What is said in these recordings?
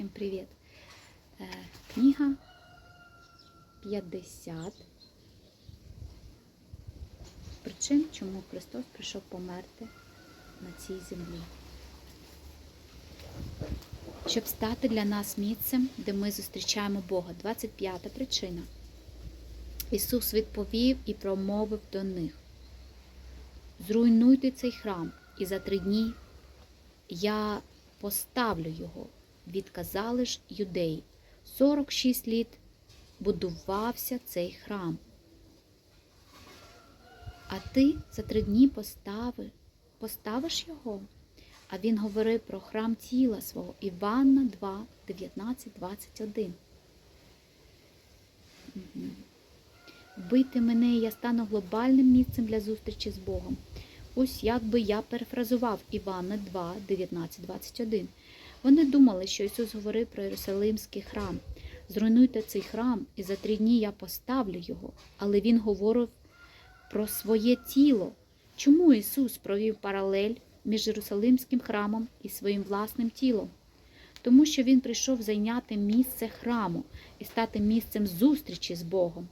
Всім привіт! Е, Книга 50 причин, чому Христос прийшов померти на цій землі. Щоб стати для нас місцем, де ми зустрічаємо Бога. 25 причина. Ісус відповів і промовив до них: Зруйнуйте цей храм, і за три дні я поставлю його. Відказали ж юдеї. 46 літ будувався цей храм. А ти за три дні постави, поставиш його. А він говорив про храм тіла свого Івана 2, 19, 21. Мгм. Вбити мене, я стану глобальним місцем для зустрічі з Богом. Ось як би я перефразував Івана 2, 19, 21. Вони думали, що Ісус говорив про Єрусалимський храм. Зруйнуйте цей храм, і за три дні я поставлю його. Але Він говорив про своє тіло. Чому Ісус провів паралель між Єрусалимським храмом і своїм власним тілом? Тому що Він прийшов зайняти місце храму і стати місцем зустрічі з Богом.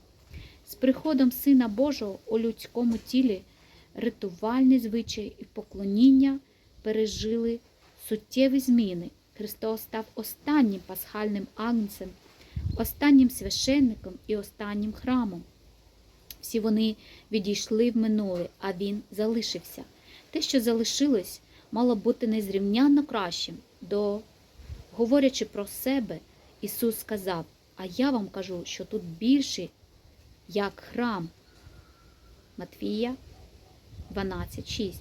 З приходом Сина Божого у людському тілі ритуальні звичаї і поклоніння пережили суттєві зміни. Христос став останнім пасхальним агнцем, останнім священником і останнім храмом. Всі вони відійшли в минуле, а Він залишився. Те, що залишилось, мало бути незрівнянно кращим. До, говорячи про себе, Ісус сказав: А я вам кажу, що тут більше, як храм. Матвія 12.6.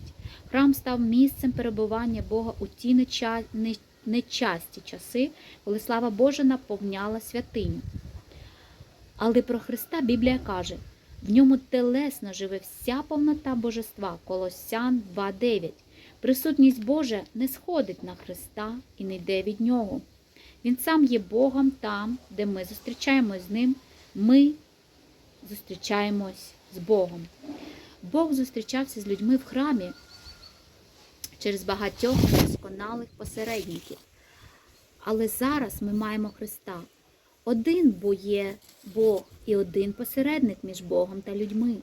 Храм став місцем перебування Бога у ті нечасті часи, коли слава Божа наповняла святиню. Але про Христа Біблія каже, в ньому телесно живе вся повнота божества, Колосян 2.9. Присутність Божа не сходить на Христа і не йде від Нього. Він сам є Богом там, де ми зустрічаємось з Ним, ми зустрічаємось з Богом. Бог зустрічався з людьми в храмі через багатьох досконалих посередників. Але зараз ми маємо Христа. Один бо є Бог і один посередник між Богом та людьми.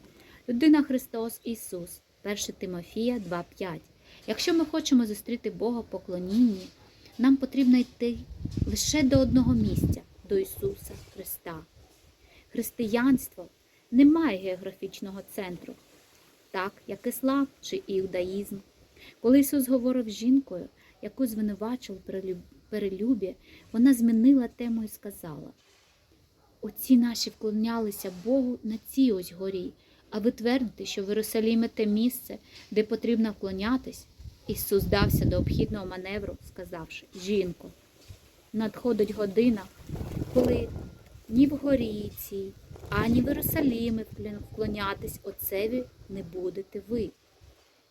Людина Христос Ісус, 1 Тимофія 2,5. Якщо ми хочемо зустріти Бога в поклонінні, нам потрібно йти лише до одного місця, до Ісуса Христа. Християнство не має географічного центру, так як іслам чи іудаїзм. Коли Ісус говорив з жінкою, яку звинувачував в перелюбі, вона змінила тему і сказала: Оці наші вклонялися Богу на цій ось горі, а ви твердите, що в Єрусалімі те місце, де потрібно вклонятись. Ісус дався до обхідного маневру, сказавши: Жінко, надходить година, коли ні в горі цій, ані в Єрусалімі вклонятись Отцеві не будете ви.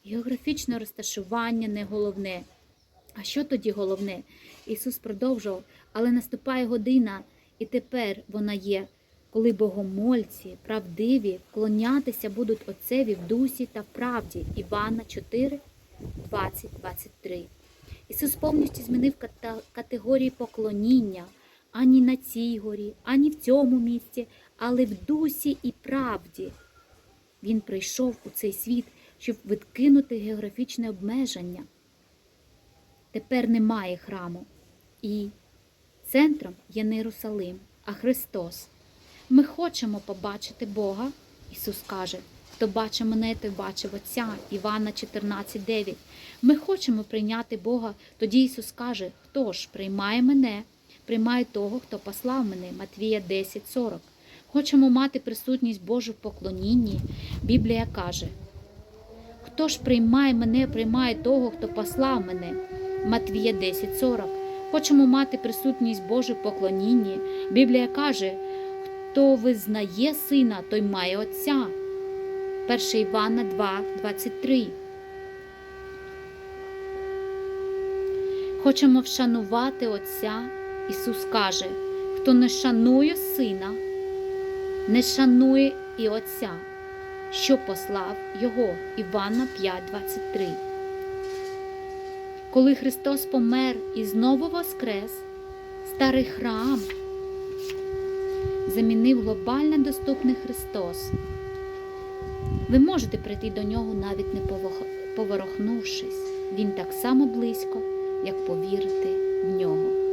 Географічне розташування не головне. А що тоді головне? Ісус продовжував, але наступає година, і тепер вона є, коли богомольці, правдиві, вклонятися будуть Отцеві в дусі та правді. Івана 4, 20, 23. Ісус повністю змінив категорії поклоніння ані на цій горі, ані в цьому місці, але в дусі і правді. Він прийшов у цей світ, щоб відкинути географічне обмеження. Тепер немає храму, і центром є не Єрусалим, а Христос. Ми хочемо побачити Бога, Ісус каже, хто бачить мене, той бачив Отця, Івана 14,9. Ми хочемо прийняти Бога, тоді Ісус каже, хто ж приймає мене, приймає того, хто послав мене, Матвія 10,40. Хочемо мати присутність Божу в поклонінні. Біблія каже, Хто ж приймає мене, приймає того, хто послав мене. Матвія 10.40. Хочемо мати присутність Божу поклонінні. Біблія каже, хто визнає сина, той має Отця. 1 Івана 2.23. Хочемо вшанувати Отця. Ісус каже, хто не шанує сина, не шанує і Отця що послав його Івана 5:23. Коли Христос помер і знову воскрес, Старий храм замінив глобально доступний Христос. Ви можете прийти до нього навіть не поворохнувшись. Він так само близько, як повірити в нього.